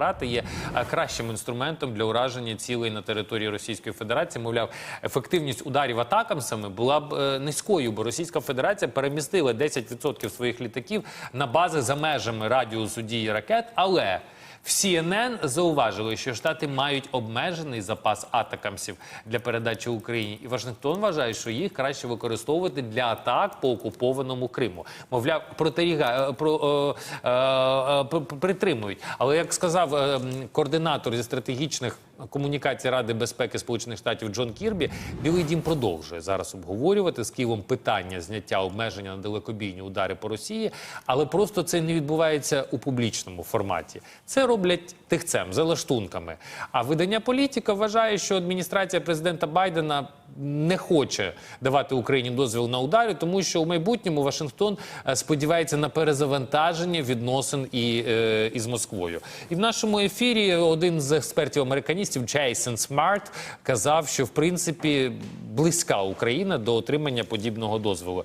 Апарати є е, кращим інструментом для ураження цілей на території Російської Федерації. Мовляв, ефективність ударів атакамсами була б е, низькою, бо Російська Федерація перемістила 10% своїх літаків на бази за межами радіусу дії ракет. Але в CNN зауважили, що штати мають обмежений запас атакамсів для передачі Україні, і Вашингтон вважає, що їх краще використовувати для атак по окупованому Криму. Мовляв, протеріга про е, е, е, притримують. Але як сказав е, координатор зі стратегічних комунікацій Ради безпеки Сполучених Штатів Джон Кірбі, Білий Дім продовжує зараз обговорювати з Києвом питання зняття обмеження на далекобійні удари по Росії, але просто це не відбувається у публічному форматі. Це роблять тихцем за лаштунками. А видання політика вважає, що адміністрація президента Байдена не хоче давати Україні дозвіл на удари, тому що у майбутньому Вашингтон е, сподівається на перезавантаження відносин і, е, із Москвою. І в нашому ефірі один з експертів американістів Джейсон Смарт казав, що в принципі близька Україна до отримання подібного дозволу.